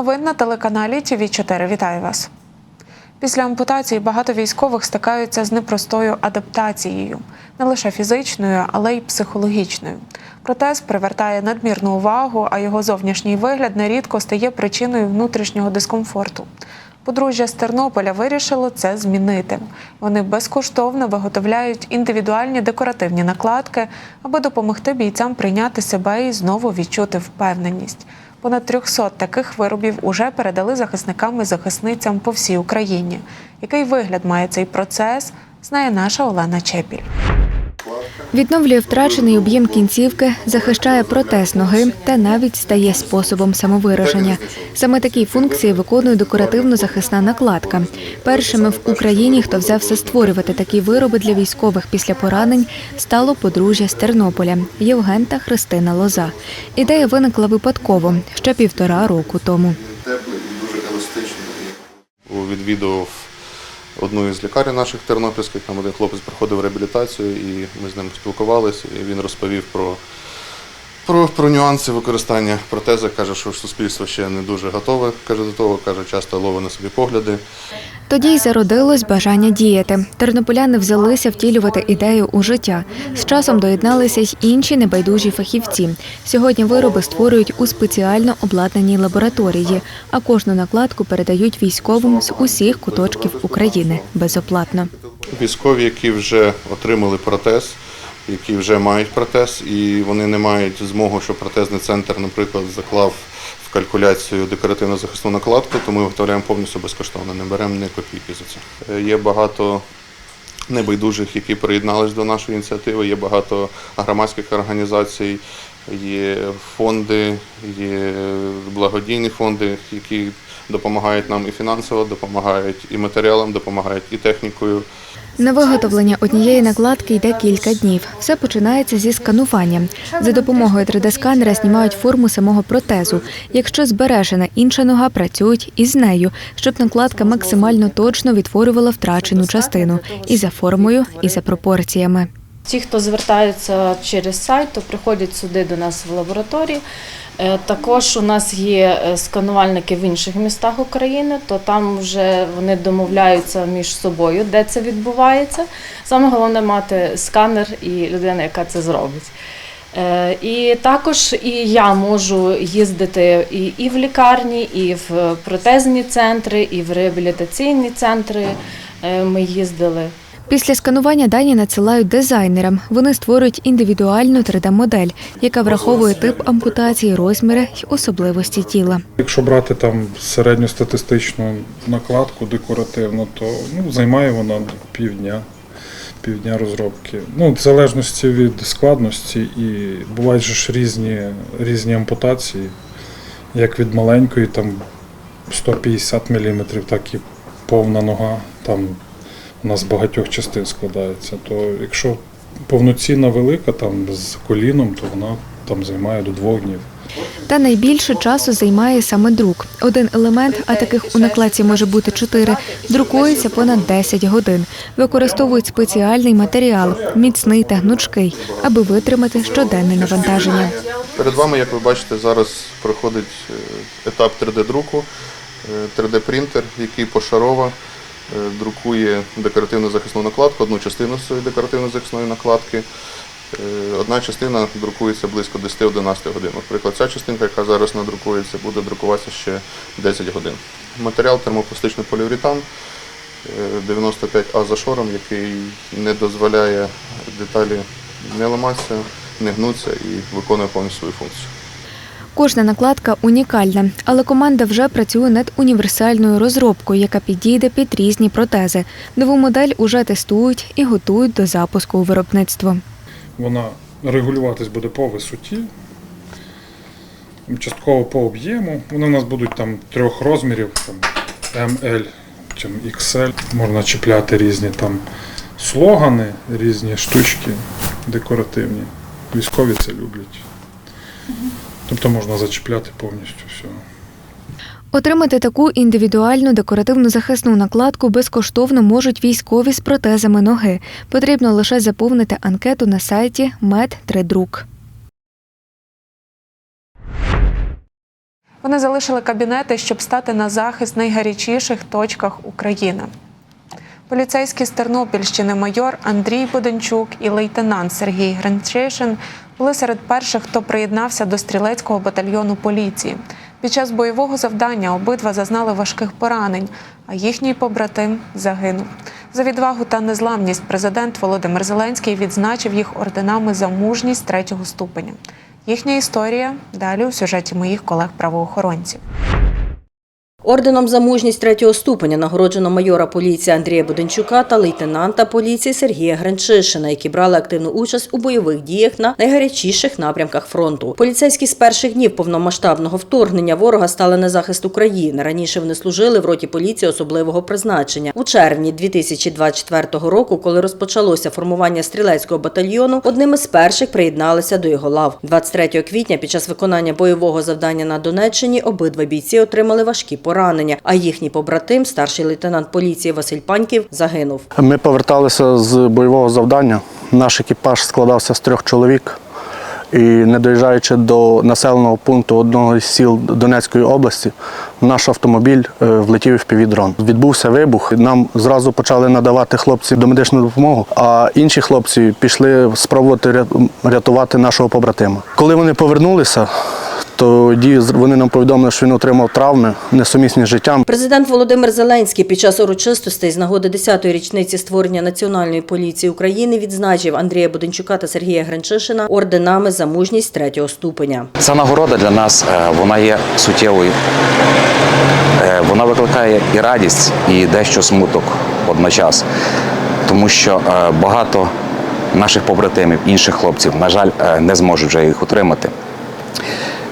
Новин на телеканалі ТВ 4 Вітаю вас. Після ампутації багато військових стикаються з непростою адаптацією, не лише фізичною, але й психологічною. Протез привертає надмірну увагу, а його зовнішній вигляд нерідко стає причиною внутрішнього дискомфорту. Подружжя з Тернополя вирішило це змінити. Вони безкоштовно виготовляють індивідуальні декоративні накладки, аби допомогти бійцям прийняти себе і знову відчути впевненість. Понад 300 таких виробів уже передали захисникам і захисницям по всій Україні. Який вигляд має цей процес, знає наша Олена Чепіль. Відновлює втрачений об'єм кінцівки, захищає протез ноги та навіть стає способом самовираження. Саме такі функції виконує декоративно-захисна накладка. Першими в Україні, хто взявся створювати такі вироби для військових після поранень, стало подружжя з Тернополя Євген та Христина Лоза. Ідея виникла випадково ще півтора року тому. теплий дуже еластичний. Відвідував одну із лікарень наших тернопільських, там один хлопець проходив реабілітацію, і ми з ним спілкувалися, він розповів про, про, про нюанси використання протези. Каже, що суспільство ще не дуже готове каже, до того, каже, часто ловить на собі погляди. Тоді й зародилось бажання діяти. Тернополяни взялися втілювати ідею у життя. З часом доєдналися й інші небайдужі фахівці. Сьогодні вироби створюють у спеціально обладнаній лабораторії, а кожну накладку передають військовим з усіх куточків України безоплатно. Військові, які вже отримали протез, які вже мають протез, і вони не мають змогу, щоб протезний центр, наприклад, заклав в калькуляцію декоративно захисну накладку, то ми виготовляємо повністю безкоштовно, не беремо ні копійки за це. Е, Є багато небайдужих, які приєдналися до нашої ініціативи, є багато громадських організацій, є фонди, є благодійні фонди, які допомагають нам і фінансово, допомагають і матеріалом, допомагають і технікою. На виготовлення однієї накладки йде кілька днів. Все починається зі сканування. За допомогою 3D-сканера знімають форму самого протезу. Якщо збережена інша нога, працюють із нею, щоб накладка максимально точно відтворювала втрачену частину і за формою, і за пропорціями. Ті, хто звертаються через сайт, то приходять сюди до нас в лабораторії. Е, Також у нас є е, сканувальники в інших містах України, то там вже вони домовляються між собою, де це відбувається. Саме головне мати сканер і людина, яка це зробить. Е, І також і я можу їздити і, і в лікарні, і в протезні центри, і в реабілітаційні центри. Ми їздили. Після сканування дані надсилають дизайнерам. Вони створюють індивідуальну 3D-модель, яка враховує тип ампутації, розміри й особливості тіла. Якщо брати там середньостатистичну накладку декоративну, то ну, займає вона півдня, півдня розробки. Ну, в залежності від складності і бувають ж різні, різні ампутації, як від маленької, там 150 мм, так і повна нога, там вона з багатьох частин складається. То якщо повноцінна велика, там з коліном, то вона там займає до двох днів. Та найбільше часу займає саме друк. Один елемент, а таких у накладці може бути чотири, друкується понад 10 годин. Використовують спеціальний матеріал, міцний та гнучкий, аби витримати щоденне навантаження. Перед вами, як ви бачите, зараз проходить е, етап 3D-друку, 3D-принтер, який пошарово е, друкує декоративну захисну накладку, одну частину цієї декоративно-захисної накладки. Е, Одна частина друкується близько 10-11 годин. Наприклад, ця частинка, яка зараз надрукується, буде друкуватися ще 10 годин. Матеріал термопластичний поліуретан е, 95А за шором, який не дозволяє деталі не ламатися, не гнутися і виконує повністю свою функцію. Кожна накладка унікальна, але команда вже працює над універсальною розробкою, яка підійде під різні протези. Нову модель уже тестують і готують до запуску у виробництво. Вона регулюватись буде по висоті, частково по об'єму. Вони у нас будуть там трьох розмірів, там ML чи XL. Можна чіпляти різні там слогани, різні штучки декоративні. Військові це люблять. Тобто можна зачіпляти повністю все. Отримати таку індивідуальну декоративну захисну накладку безкоштовно можуть військові з протезами ноги. Потрібно лише заповнити анкету на сайті Мед 3 друк Вони залишили кабінети, щоб стати на захист найгарячіших точках України. Поліцейські з Тернопільщини майор Андрій Боденчук і лейтенант Сергій Гренчишин були серед перших, хто приєднався до стрілецького батальйону поліції. Під час бойового завдання обидва зазнали важких поранень, а їхній побратим загинув. За відвагу та незламність президент Володимир Зеленський відзначив їх орденами за мужність третього ступеня. Їхня історія далі у сюжеті моїх колег-правоохоронців. Орденом за мужність третього ступеня нагороджено майора поліції Андрія Буденчука та лейтенанта поліції Сергія Гренчишина, які брали активну участь у бойових діях на найгарячіших напрямках фронту. Поліцейські з перших днів повномасштабного вторгнення ворога стали на захист України. Раніше вони служили в роті поліції особливого призначення. У червні 2024 року, коли розпочалося формування стрілецького батальйону, одним із перших приєдналися до його лав. 23 квітня під час виконання бойового завдання на Донеччині обидва бійці отримали важкі поранення, а їхній побратим, старший лейтенант поліції Василь Паньків, загинув. Ми поверталися з бойового завдання. Наш екіпаж складався з трьох чоловік. І не доїжджаючи до населеного пункту одного із сіл Донецької області, наш автомобіль е, влетів в півдрон. Відбувся вибух. Нам зразу почали надавати хлопці домедичну допомогу, а інші хлопці пішли спробувати рятувати нашого побратима. Коли вони повернулися, тоді вони нам повідомили, що він отримав травми, несумісні з життям. Президент Володимир Зеленський під час урочистостей з нагоди 10-ї річниці створення Національної поліції України відзначив Андрія Буденчука та Сергія Гренчишина орденами за мужність третього ступеня. Ця нагорода для нас е, вона є суттєвою. Е, Вона викликає і радість, і дещо смуток одночас, тому що е, багато наших побратимів, інших хлопців, на жаль, не зможуть вже їх отримати.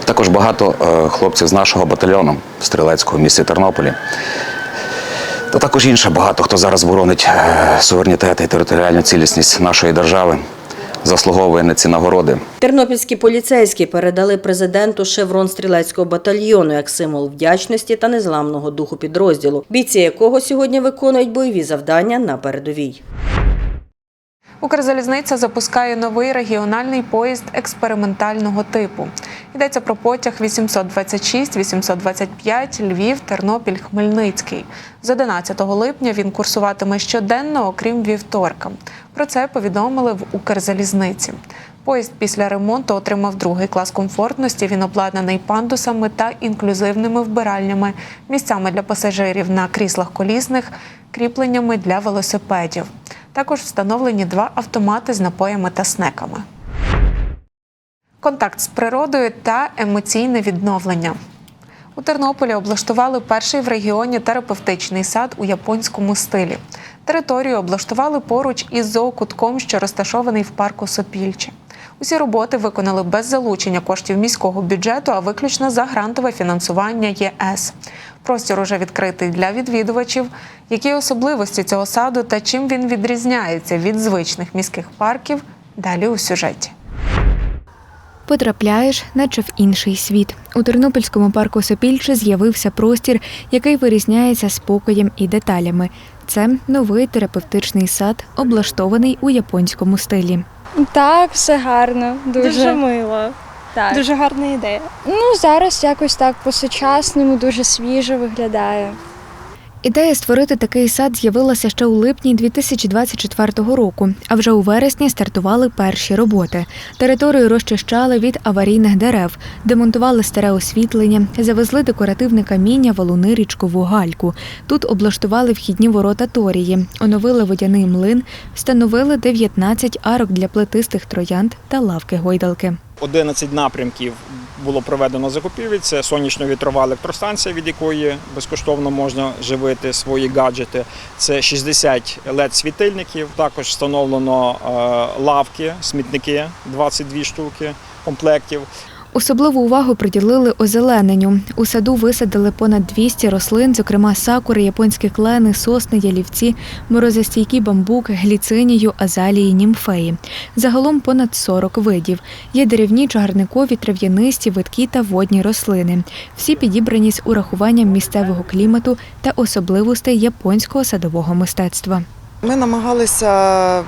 Також багато е, хлопців з нашого батальйону стрілецького в місті Тернополі. Та також інше багато хто зараз боронить е, суверенітет і територіальну цілісність нашої держави, заслуговує на ці нагороди. Тернопільські поліцейські передали президенту шеврон стрілецького батальйону як символ вдячності та незламного духу підрозділу, бійці якого сьогодні виконують бойові завдання на передовій. Укрзалізниця запускає новий регіональний поїзд експериментального типу. Йдеться про потяг 826-825 Львів, Тернопіль, Хмельницький. З 11 липня він курсуватиме щоденно, окрім вівторка. Про це повідомили в Укрзалізниці. Поїзд після ремонту отримав другий клас комфортності. Він обладнаний пандусами та інклюзивними вбиральнями, місцями для пасажирів на кріслах колісних, кріпленнями для велосипедів. Також встановлені два автомати з напоями та снеками. Контакт з природою та емоційне відновлення. У Тернополі облаштували перший в регіоні терапевтичний сад у японському стилі. Територію облаштували поруч із зоокутком, що розташований в парку Сопільче. Усі роботи виконали без залучення коштів міського бюджету, а виключно за грантове фінансування ЄС. Простір уже відкритий для відвідувачів. Які особливості цього саду та чим він відрізняється від звичних міських парків? Далі у сюжеті. Потрапляєш, наче в інший світ. У Тернопільському парку Сопільче з'явився простір, який вирізняється спокоєм і деталями. Це новий терапевтичний сад, облаштований у японському стилі. Так, все гарно, дуже. Дуже мило. Так. Дуже гарна ідея. Ну, зараз якось так по-сучасному, дуже свіжо виглядає. Ідея створити такий сад з'явилася ще у липні 2024 року, а вже у вересні стартували перші роботи. Територію розчищали від аварійних дерев, демонтували старе освітлення, завезли декоративне каміння, валуни, річкову гальку. Тут облаштували вхідні ворота торії, оновили водяний млин, встановили 19 арок для плетистих троянд та лавки гойдалки. 11 напрямків було проведено закупівель. Це сонячно-вітрова електростанція, від якої безкоштовно можна живити свої гаджети. Це 60 LED-світильників. Також встановлено е, лавки, смітники, 22 штуки комплектів. Особливу увагу приділили озелененню. У саду висадили понад 200 рослин, зокрема сакури, японські клени, сосни, ялівці, морозостійкий бамбук, гліцинію, азалії, німфеї. Загалом понад 40 видів. Є деревні, чагарникові, трав'янисті, видкі та водні рослини. Всі підібрані з урахуванням місцевого клімату та особливостей японського садового мистецтва. Ми намагалися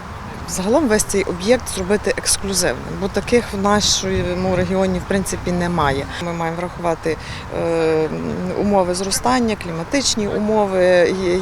загалом весь цей об'єкт зробити ексклюзивним, бо таких в нашому регіоні в принципі немає. Ми маємо врахувати е, умови зростання, кліматичні умови,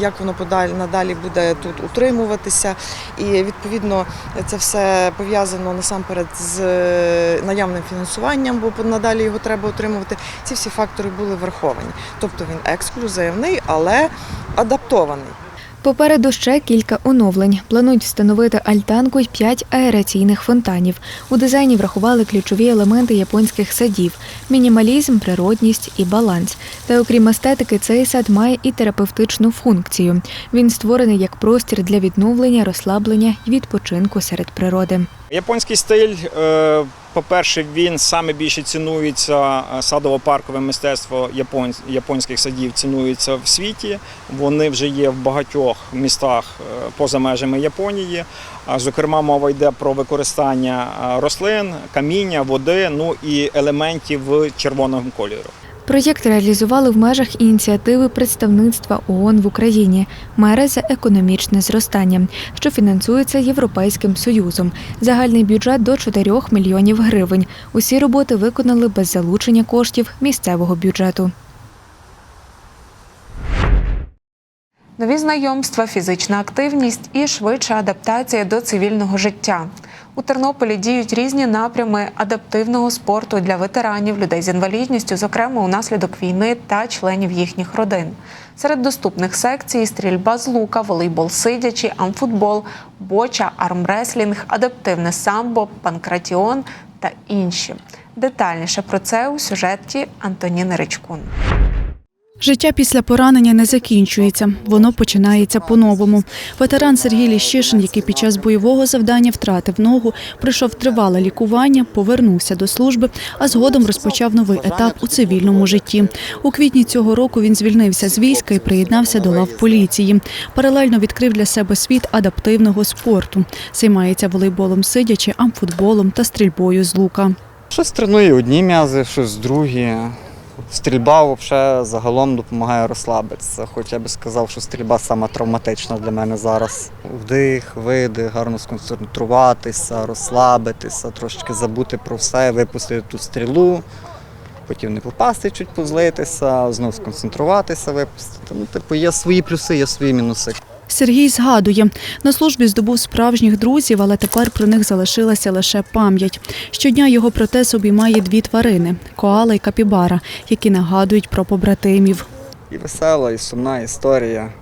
як воно подалі надалі буде тут утримуватися. І відповідно це все пов'язано насамперед з е, наявним фінансуванням, бо надалі його треба утримувати. Ці всі фактори були враховані. Тобто він ексклюзивний, але адаптований. Попереду ще кілька оновлень. Планують встановити альтанку й п'ять аераційних фонтанів. У дизайні врахували ключові елементи японських садів: мінімалізм, природність і баланс. Та окрім естетики, цей сад має і терапевтичну функцію. Він створений як простір для відновлення, розслаблення і відпочинку серед природи. Японський стиль, е, по-перше, він саме більше цінується е, садово-паркове мистецтво японських садів цінується в світі. Вони вже є в багатьох містах е, поза межами Японії. Зокрема, мова йде про використання рослин, каміння, води, ну і елементів червоного кольору. Проєкт реалізували в межах ініціативи представництва ООН в Україні Мери за економічне зростання, що фінансується Європейським Союзом. Загальний бюджет до 4 мільйонів гривень. Усі роботи виконали без залучення коштів місцевого бюджету. Нові знайомства, фізична активність і швидша адаптація до цивільного життя. У Тернополі діють різні напрями адаптивного спорту для ветеранів, людей з інвалідністю, зокрема унаслідок війни та членів їхніх родин. Серед доступних секцій стрільба з лука, волейбол сидячи, амфутбол, боча, армреслінг, адаптивне самбо, панкратіон та інші. Детальніше про це у сюжеті Антоніни Ричкун. Життя після поранення не закінчується, воно починається по-новому. Ветеран Сергій Ліщишин, який під час бойового завдання втратив ногу, пройшов тривале лікування, повернувся до служби, а згодом розпочав новий етап у цивільному житті. У квітні цього року він звільнився з війська і приєднався до лав поліції. Паралельно відкрив для себе світ адаптивного спорту. Займається волейболом сидячи, амфутболом та стрільбою з лука. Щось тренує одні м'язи, щось другі. Стрільба взагалі загалом допомагає розслабитися. Хоч я би сказав, що стрільба сама травматична для мене зараз. Вдих, видих, гарно сконцентруватися, розслабитися, трошки забути про все, випустити ту стрілу, потім не попасти, чуть позлитися, знову сконцентруватися, випустити. Ну, типу, є свої плюси, є свої мінуси. Сергій згадує, на службі здобув справжніх друзів, але тепер про них залишилася лише пам'ять. Щодня його протез обіймає дві тварини коала і капібара, які нагадують про побратимів. І весела, і сумна історія.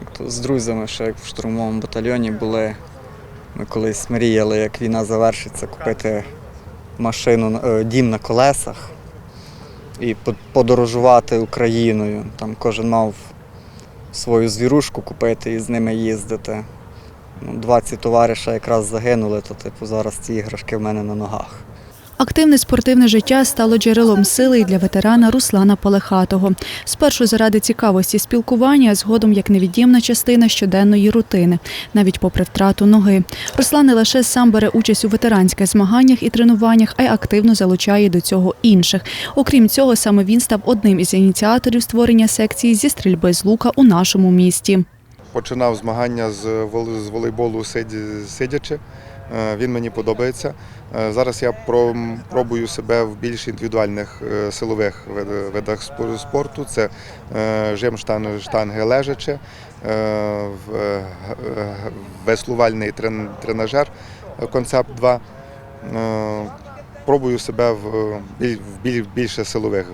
Як то з друзями, ще як в штурмовому батальйоні були. Ми колись мріяли, як війна завершиться, купити машину, е, дім на колесах і подорожувати Україною. Там кожен мав свою звірушку купити і з ними їздити. Ну, 20 товариша якраз загинули, то типу зараз ці іграшки в мене на ногах. Активне спортивне життя стало джерелом сили і для ветерана Руслана Палехатого. Спершу заради цікавості спілкування, а згодом як невід'ємна частина щоденної рутини, навіть попри втрату ноги. Руслан не лише сам бере участь у ветеранських змаганнях і тренуваннях, а й активно залучає до цього інших. Окрім цього, саме він став одним із ініціаторів створення секції зі стрільби з лука у нашому місті. Починав змагання з вол- волейболу сидячи. Е, Він мені подобається. Е, Зараз я пробую себе в більш індивідуальних е, силових видах спорту. Це жим штанги лежачи, е, в- е, веслувальний тренажер концепт 2. Е, Пробую себе в біль- в біль- більше силових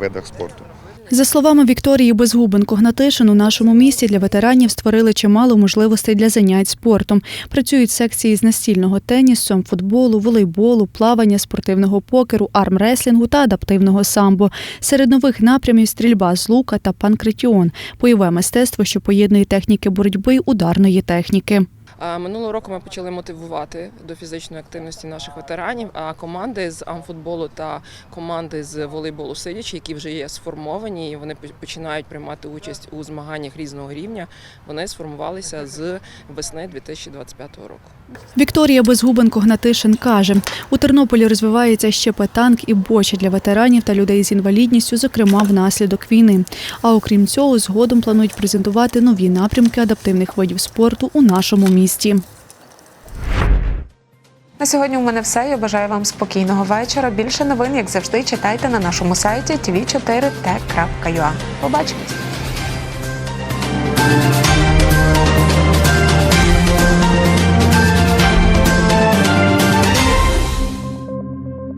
видах спорту. За словами Вікторії Безгубенко-Гнатишин, у нашому місті для ветеранів створили чимало можливостей для занять спортом. Працюють секції з настільного тенісу, футболу, волейболу, плавання, спортивного покеру, армреслінгу та адаптивного самбо. Серед нових напрямів стрільба з лука та панкретіон – бойове мистецтво, що поєднує техніки боротьби ударної техніки. Минулого року ми почали мотивувати до фізичної активності наших ветеранів. А команди з амфутболу та команди з волейболу сидячи, які вже є сформовані, і вони починають приймати участь у змаганнях різного рівня. Вони сформувалися з весни 2025 року. Вікторія Безгубенко-Гнатишин каже, у Тернополі розвивається ще петанк і боча для ветеранів та людей з інвалідністю, зокрема внаслідок війни. А окрім цього, згодом планують презентувати нові напрямки адаптивних видів спорту у нашому місті. На сьогодні у мене все. Я бажаю вам спокійного вечора. Більше новин, як завжди, читайте на нашому сайті tv4t.ua. Побачимось!